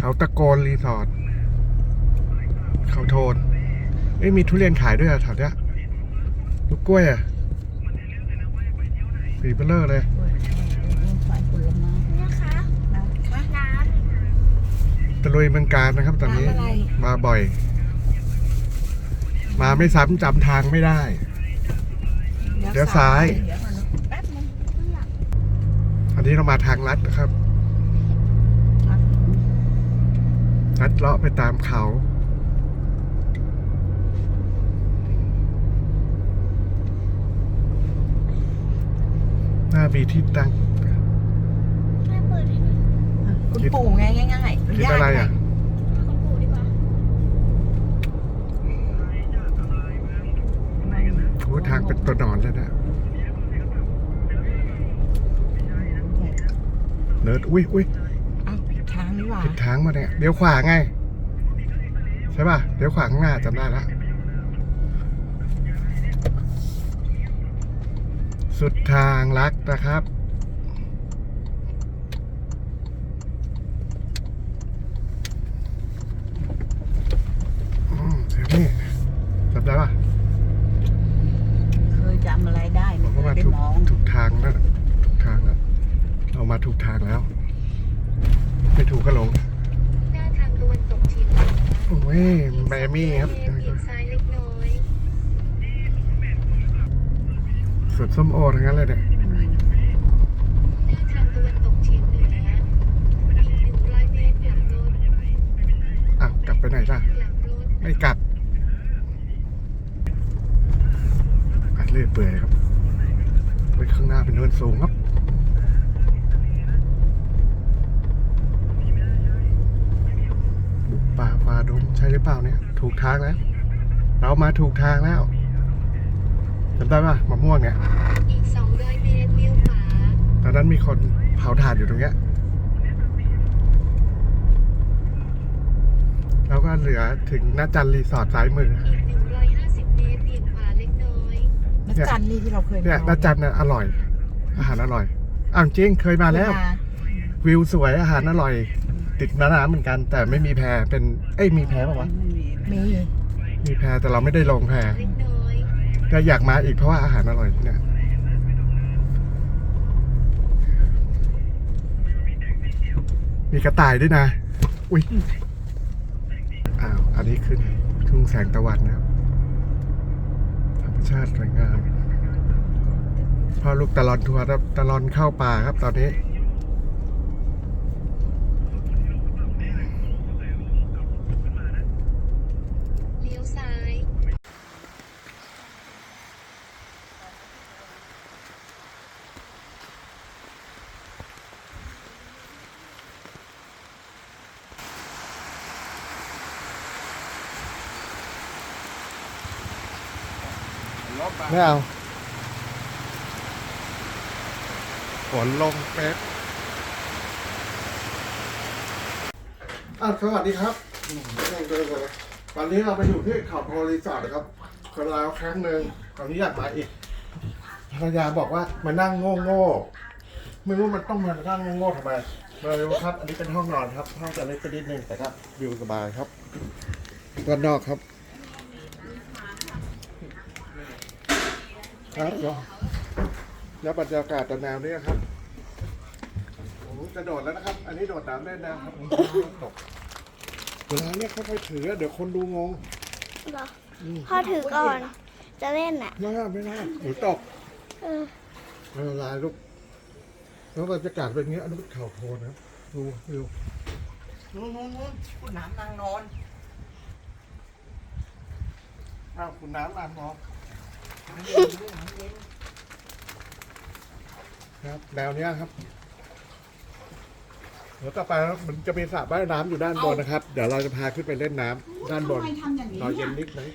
เขาตะโกนรีสอร์ทเขาโทนเอ้ยมีทุเรียนขายด้วยอะแถวเนี้ยลูกกล้วยอะสีเบลเลอร์เลย ฝ่ายผลไม้นะคะนะคะน้ตะลุยเมืองการนะครับตอนนี้ร้านอะไรมาบ่อย มาไม่ซ้ำจำทางไม่ได้ เดี๋ยวซ้าย เดี๋ยวก่อนนะแป๊บนึง อันนี้เรามาทางลัดนะครับครับ ลัดเลาะไปตามเขา หน้ามีที่ตั้งำแม่เปิดให้หน่อยคุณคิดปู่ไงง่ายๆคิดอะไรอะเอาของปู่ดีกว่าโอ้ทางเป็นตัวหนอนเลยนะเนิร์ดอุ้ยอุ้ย ผิดทางมาเนี่ยเดี๋ยวขวาไง ใช่ป่ะเดี๋ยวขวาข้างหน้าจำได้แล้วสุดทางลักนะครับอืมเดี๋ยวนี่จำได้ป่ะเคยจำอะไรได้ผไม่มเคก็ยมาไปถูกมองถูกทางแล้วนะถูกทางแล้วเรามาถูกทางแล้ว ไม่ถูกก็หลง หน้าทางตะวันตกเฉียงเหนือ โอ้ยแมมี่ครับเอียงซ้ายเล็กน้อยสวนส้มโอทั้งนั้นเลยเนี่ยหน้าทางตะวันตกเฉียงเหนืออีกหนึ่งร้อยเมตรกลับรถอ้าวกลับไปไหนล่ะกลับรถไม่กลับอัดเลื่อยเปื่อยครับไว้ข้างหน้าเป็นเนินสูงครับบุกป่าฝ่าดงใช่หรือเปล่าเนี่ย ถูกทางแล้ว เรามาถูกทางแล้วจำได้ป่ะมะม่วงเนี่ยอีก200เมตรเลี้ยวขวาตอนนั้นมีคนเผาถ่านอยู่ตรงเนี้ยแล้วก็เหลือถึงนาจันรีสอร์ทซ้ายมืออีก150เมตรเบี่ยงขวาเล็กน้อยนักจันทร์นี่ที่เราเคยเนี่ยไปนาจันน่ะอร่อย อาหารอร่อยอ่าวจริงเคยมาแล้ว วิวสวยอาหารอร่อย ติดน้ำเหมือนกัน แต่ไม่มีแพเป็นเอ้ยมีแพป่าวะมีมีแพแต่เราไม่ได้ลงแพเล็กน้อยก็อยากมาอีกเพราะว่าอาหารอร่อยที่เนี่ยมีกระต่ายด้วยนะ อุ้ยอ้าว อันนี้ขึ้นทุ่งแสงตะวันนะครับ ธรรมชาติสวยงามพ่อลูกตะลอนทัวร์ครับตะลอนเข้าป่าครับตอนนี้ ไม่เอาฝนลงเป๊ะอะสวัสดีครับวันนี้เราไปอยู่ที่เขาโพรีสอร์ทนะครับคนลาวครั้งหนึ่งตอนนี้อยากมาอีกภรรยาบอกว่ามานั่งโง่โง่ๆไม่รู้มันต้องมานั่งโง่โง่ๆทำไมมาดูครับ อันนี้เป็นห้องนอนครับห้องจะเล็กไปนิดนึงแต่ก็วิวสบายครับด้านนอกครับ ครับเดี๋ยวแล้วบรรยากาศตอนแนวนี้ครับผมจะโดดแล้วนะครับ อันนี้โดดน้ำได้นะครับตกเวลาเนี่ยค่อยๆถือเดี๋ยวคนดูงงเหรอพ่อถือก่อน จะเล่นอะ ไม่ได้ไม่ได้หนูตกเออไม่เป็นไรลูกแล้วบรรยากาศเป็นอย่างนี้อันนี้เป็นเขาโพนนะครับดูดูนู้นนู้นนู้นคุณน้ำนางนอนอ้าวคุณน้ำอ่านมอง ครับแนวเนี้ยครับเดี๋ยวต่อไปมันจะมีสระว่ายน้ำอยู่ด้านบนนะครับ เดี๋ยวเราจะพาขึ้นไปเล่นน้ำด้านบนทำไมทำอย่างนี้รอเย็อะนนิดนึง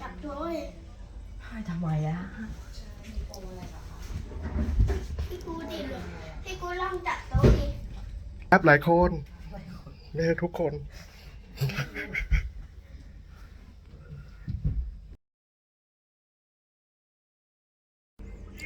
จับด้วยให้ทำไมอะพี่กูดิพี่กูลองจับโต๊ะดิครับหลายคนไม่ใช่ทุกคน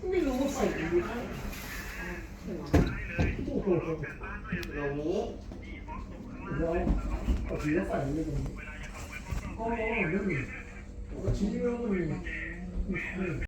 ก็งงมันมีอะไรวะไม่รู้ว่าใส่อยู่ได้โอ้